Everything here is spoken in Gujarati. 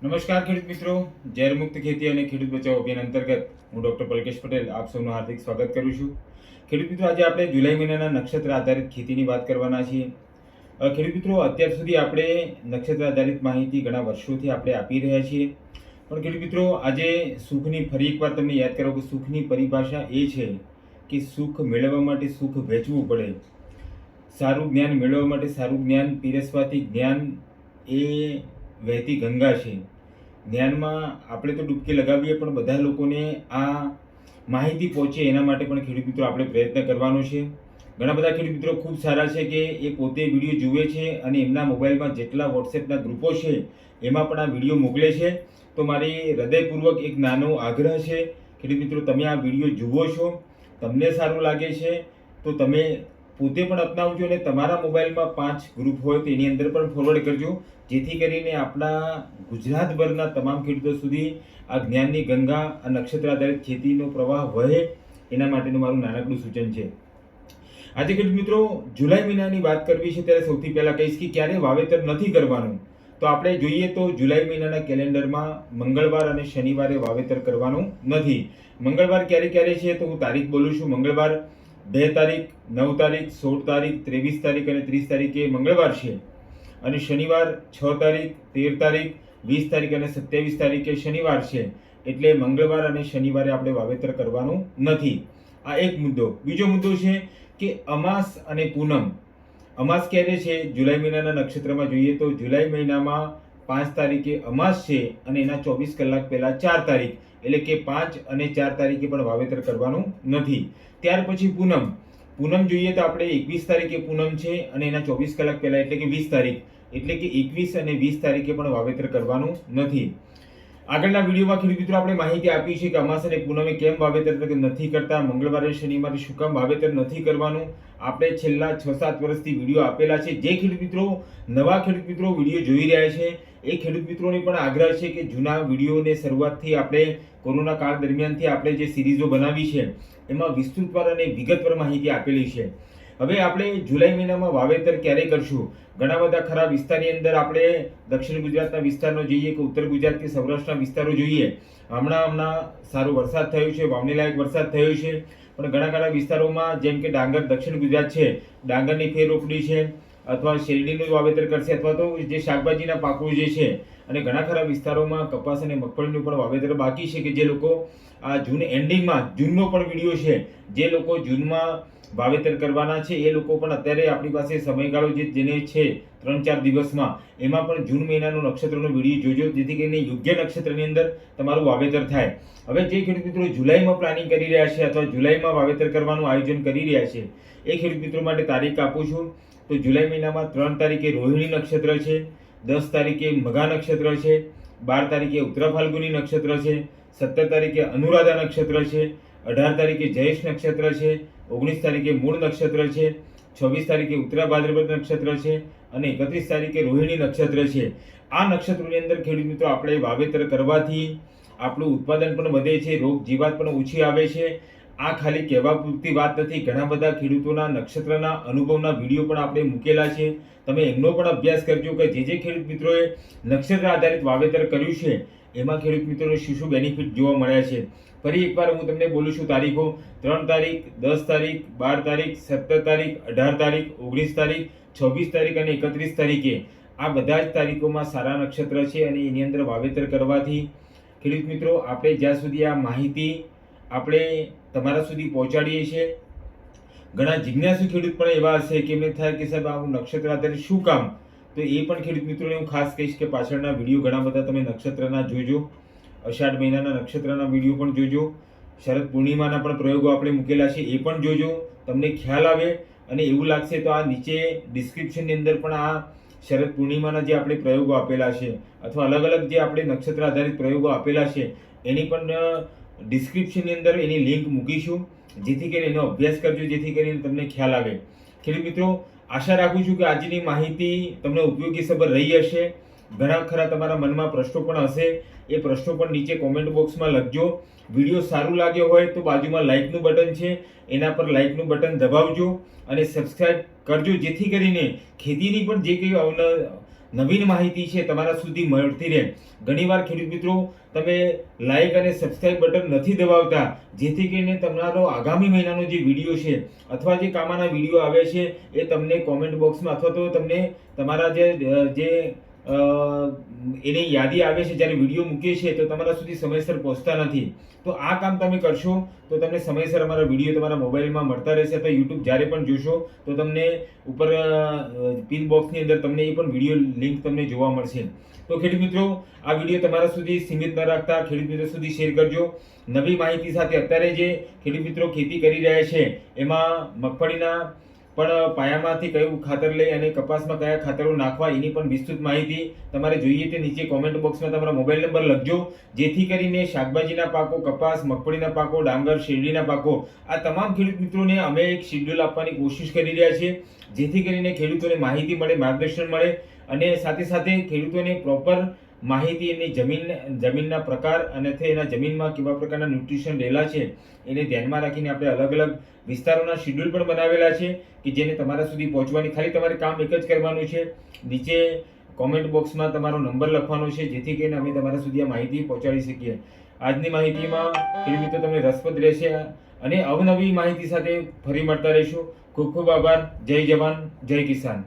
નમસ્કાર ખેડૂત મિત્રો. ઝેર મુક્ત ખેતી અને ખેડૂત બચાવ અભિયાન અંતર્ગત હું ડૉક્ટર પલકેશ પટેલ આપ સૌનું હાર્દિક સ્વાગત કરું છું. ખેડૂત મિત્રો, આજે આપણે જુલાઈ મહિનાના નક્ષત્ર આધારિત ખેતીની વાત કરવાના છીએ. ખેડૂત મિત્રો, અત્યાર સુધી આપણે નક્ષત્ર આધારિત માહિતી ઘણા વર્ષોથી આપણે આપી રહ્યા છીએ. પણ ખેડૂત મિત્રો, આજે સુખની ફરી એકવાર તમને યાદ કરો કે સુખની પરિભાષા એ છે કે સુખ મેળવવા માટે સુખ વેચવું પડે. સારું જ્ઞાન મેળવવા માટે સારું જ્ઞાન પીરસવાથી જ્ઞાન એ વહેતી ગંગા છે જ્ઞાનમાં આપણે તો ડૂબકી લગાવીએ, પણ બધા લોકોને આ માહિતી પહોંચે એના માટે પણ ખેડૂત મિત્રો આપણે પ્રયત્ન કરવાનો છે. ઘણા બધા ખેડૂત મિત્રો ખૂબ સારા છે કે એ પોતે વીડિયો જુએ છે અને એમના મોબાઈલમાં જેટલા વોટ્સએપના ગ્રુપો છે, એમાં પણ આ વીડિયો મોકલે છે. તો મારી હૃદયપૂર્વક એક નાનો આગ્રહ છે. ખેડૂત મિત્રો, તમે આ વીડિયો જુઓ છો, તમને સારું લાગે છે, તો તમે પોતે પણ અપનાવજો અને તમારા મોબાઈલમાં પાંચ ગ્રુપ હોય તો એની અંદર પણ ફોરવર્ડ કરજો. જેથી કરીને આપણા ગુજરાતભરના તમામ ખેડૂતો સુધી આ જ્ઞાનની ગંગા, આ નક્ષત્ર આધારિત ખેતીનો પ્રવાહ વહે એના માટેનું મારું નાનકડું સૂચન છે. આજે ખેડૂત મિત્રો, જુલાઈ મહિનાની વાત કરવી છે ત્યારે સૌથી પહેલાં કહીશ કે ક્યારે વાવેતર નથી કરવાનું? તો આપણે જોઈએ તો જુલાઈ મહિનાના કેલેન્ડરમાં મંગળવાર અને શનિવારે વાવેતર કરવાનું નથી. મંગળવાર ક્યારે ક્યારે છે તો હું તારીખ બોલું છું. મંગળવાર બે તારીખ, નવ તારીખ, સોળ તારીખ, ત્રેવીસ તારીખ અને ત્રીસ તારીખે મંગળવાર છે. અને શનિવાર છ તારીખ, તેર તારીખ, વીસ તારીખ અને સત્યાવીસ તારીખે શનિવાર છે. એટલે મંગળવાર અને શનિવારે આપણે વાવેતર કરવાનું નથી. આ એક મુદ્દો. બીજો મુદ્દો છે કે અમાસ અને પૂનમ. અમાસ ક્યારે છે? જુલાઈ મહિનાના નક્ષત્રમાં જોઈએ તો જુલાઈ મહિનામાં પાંચ તારીખે અમાસ છે અને એના ચોવીસ કલાક પહેલાં ચાર તારીખ, એટલે કે પાંચ અને ચાર તારીખે પણ વાવેતર કરવાનું નથી. ત્યાર પછી પૂનમ. પૂનમ જોઈએ તો આપણે એકવીસ તારીખે પૂનમ છે અને એના ચોવીસ કલાક પહેલાં એટલે કે વીસ તારીખ, એટલે કે એકવીસ અને વીસ તારીખે પણ વાવેતર કરવાનું નથી. આગળના વિડીયોમાં ખેડૂત મિત્રો આપણે માહિતી આપી છે કે અમાસ અને પૂનમે કેમ વાવેતર નથી કરતા? મંગળવારે શનિવારે શું કામ વાવેતર નથી કરવાનું? આપણે છેલ્લા છ સાત વર્ષથી વીડિયો આપેલા છે. જે ખેડૂત મિત્રો, નવા ખેડૂત મિત્રો વીડિયો જોઈ રહ્યા છે, એ ખેડૂત મિત્રોને પણ આગ્રહ છે કે જૂના વિડીયોને શરૂઆતથી આપણે કોરોના કાળ દરમિયાનથી આપણે જે સિરીઝો બનાવી છે, એમાં વિસ્તૃતવાર અને વિગતવાર માહિતી આપેલી છે. હવે આપણે જુલાઈ મહિનામાં વાવેતર ક્યારે કરશું? ઘણા બધા ખરા વિસ્તારની અંદર આપણે દક્ષિણ ગુજરાતના વિસ્તારનો જોઈએ કે ઉત્તર ગુજરાત કે સૌરાષ્ટ્રના વિસ્તારો જોઈએ. હમણાં હમણાં સારો વરસાદ થયો છે વાવણીલાયક વરસાદ થયો છે. પણ ઘણા ઘણા વિસ્તારોમાં જેમ કે ડાંગર દક્ષિણ ગુજરાત છે, ડાંગરની ફેર રોપણી છે, અથવા શેરડીનું વાવેતર કરશે, અથવા તો જે શાકભાજીના પાકો જે છે. અને ઘણા ખરા વિસ્તારોમાં કપાસ અને મગફળીનું પણ વાવેતર બાકી છે કે જે લોકો આ જૂન એન્ડિંગમાં જૂનનો પણ વીડિયો છે. જે લોકો જૂનમાં વાવેતર કરવાના છે. એ લોકો પણ અત્યારે આપણી પાસે સમયગાળો જે જેને છે, ત્રણ ચાર દિવસમાં. એમાં પણ જૂન મહિનાનો નક્ષત્રનો વીડિયો જોજો, જેથી કરીને યોગ્ય નક્ષત્રની અંદર તમારું વાવેતર થાય. હવે જે ખેડૂત મિત્રો જુલાઈમાં પ્લાનિંગ કરી રહ્યા છે અથવા જુલાઈમાં વાવેતર કરવાનું આયોજન કરી રહ્યા છે, એ ખેડૂત મિત્રો માટે તારીખ આપું છું. તો જુલાઈ મહિનામાં ત્રણ તારીખે રોહિણી નક્ષત્ર છે, દસ તારીખે મઘા નક્ષત્ર છે, બાર તારીખે ઉત્તરા ફાલ્ગુની નક્ષત્ર છે, સત્તર તારીખે અનુરાધા નક્ષત્ર છે, અઢાર તારીખે જયેશ નક્ષત્ર છે ઓગણીસ તારીખે મૂળ નક્ષત્ર છે, છવ્વીસ તારીખે ઉત્તરા ભાદ્રપદ નક્ષત્ર છે અને એકત્રીસ તારીખે રોહિણી નક્ષત્ર છે. આ નક્ષત્રોની અંદર ખેડૂત મિત્રો આપણે વાવેતર કરવાથી આપણું ઉત્પાદન પણ વધે છે, રોગ જીવાત પણ ઓછી આવે છે. આ ખાલી કહેવા પૂરતી વાત નથી. ઘણા બધા ખેડૂતોના નક્ષત્રના અનુભવના વીડિયો પણ આપણે મૂકેલા છે. તમે એમનો પણ અભ્યાસ કરજો કે જે જે ખેડૂત મિત્રોએ નક્ષત્ર આધારિત વાવેતર કર્યું છે, એમાં ખેડૂત મિત્રોને શું શું બેનિફિટ જોવા મળ્યા છે. ફરી એકવાર હું તમને બોલું છું તારીખો. ત્રણ તારીખ, દસ તારીખ, બાર તારીખ, સત્તર તારીખ, અઢાર તારીખ, ઓગણીસ તારીખ, છવ્વીસ તારીખ અને એકત્રીસ તારીખે. આ બધા જ તારીખોમાં સારા નક્ષત્ર છે અને એની અંદર વાવેતર કરવાથી ખેડૂત મિત્રો, આપણે જ્યાં સુધી આ માહિતી આપણે તમારા સુધી પહોંચાડીએ છીએ. ઘણા જિજ્ઞાસુ ખેડૂત પણ એવા હશે કે એમને થાય કે સાહેબ, આવું નક્ષત્ર આધારિત શું કામ? તો એ પણ ખેડૂત મિત્રોને હું ખાસ કહીશ કે પાછળના વીડિયો ઘણા બધા તમે નક્ષત્રના જોજો. અષાઢ મહિનાના નક્ષત્રના વીડિયો પણ જોજો. શરદ પૂર્ણિમાના પણ પ્રયોગો આપણે મૂકેલા છે એ પણ જોજો. તમને ખ્યાલ આવે અને એવું લાગશે તો આ નીચે ડિસ્ક્રિપ્શનની અંદર પણ આ શરદ પૂર્ણિમાના જે આપણે પ્રયોગો આપેલા છે અથવા અલગ અલગ જે આપણે નક્ષત્ર આધારિત પ્રયોગો આપેલા છે, એની પણ ડિસ્ક્રિપ્શનની અંદર એની લિંક મૂકીશું. જેથી કરીને એનો અભ્યાસ કરજો, જેથી કરીને તમને ખ્યાલ આવે. ખેડૂત મિત્રો, આશા રાખું છું કે આજની માહિતી તમને ઉપયોગી સબર રહી હશે. ઘણા ખરા તમારા મનમાં પ્રશ્નો પણ હશે. એ પ્રશ્નો પણ નીચે કોમેન્ટ બોક્સમાં લખજો. વીડિયો સારું લાગ્યો હોય તો બાજુમાં લાઇકનું બટન છે. એના પર લાઇકનું બટન દબાવજો અને સબસ્ક્રાઇબ કરજો. જેથી કરીને ખેતીની પણ જે કંઈ અવન નવીન માહિતી છે તમારા સુધી મળતી રહે. ઘણીવાર ખેડૂત મિત્રો, તમે લાઈક અને સબસ્ક્રાઇબ બટન નથી દબાવતા. જેથી કરીને તમારો આગામી મહિનાનો જે વીડિયો છે અથવા જે કામાના વીડિયો આવે છે એ તમને કોમેન્ટ બોક્સમાં અથવા તો તમને તમારા જે જે એની યાદી આવે છે, જ્યારે વીડિયો મૂકીએ છીએ, તો તમારા સુધી સમયસર પહોંચતા નથી. તો આ કામ તમે કરશો, તો તમને સમયસર અમારા વીડિયો તમારા મોબાઈલમાં મળતા રહેશે અથવા યુટ્યુબ જ્યારે પણ જોશો, તો તમને ઉપર પિન બોક્સની અંદર તમને એ પણ વીડિયો લિંક તમને જોવા મળશે. તો ખેડૂત મિત્રો, આ વીડિયો તમારા સુધી સીમિત ન રાખતા. ખેડૂત મિત્રો સુધી શેર કરજો. નવી માહિતી સાથે અત્યારે જે ખેડૂત મિત્રો ખેતી કરી રહ્યા છે, એમાં મગફળીના પણ પાયામાંથી કયું ખાતર લઈ અને કપાસમાં કયા ખાતરો નાખવા એની પણ વિસ્તૃત માહિતી તમારે જોઈએ તે નીચે કોમેન્ટ બોક્સમાં તમારા મોબાઈલ નંબર લખજો. જેથી કરીને શાકભાજીના પાકો, કપાસ, મગફળીના પાકો, ડાંગર, શેરડીના પાકો, આ તમામ ખેડૂત મિત્રોને અમે એક શેડ્યુલ આપવાની કોશિશ કરી રહ્યા છીએ. જેથી કરીને ખેડૂતોને માહિતી મળે, માર્ગદર્શન મળે અને સાથે સાથે ખેડૂતોને પ્રોપર માહિતી એની જમીન જમીનના પ્રકાર અને એના જમીનમાં કેવા પ્રકારના ન્યુટ્રિશન રહેલા છે, એને ધ્યાનમાં રાખીને આપણે અલગ અલગ વિસ્તારોના શેડ્યુલ પણ બનાવેલા છે, કે જેને તમારા સુધી પહોંચવાની ખાલી તમારે કામ એક જ કરવાનું છે. નીચે કોમેન્ટ બોક્સમાં તમારો નંબર લખવાનો છે, જેથી કરીને અમે તમારા સુધી આ માહિતી પહોંચાડી શકીએ. આજની માહિતીમાં ખેડૂત મિત્રો તમને રસપ્રદ રહેશે અને અવનવી માહિતી સાથે ફરી મળતા રહીશું. ખૂબ ખૂબ આભાર. જય જવાન, જય કિસાન.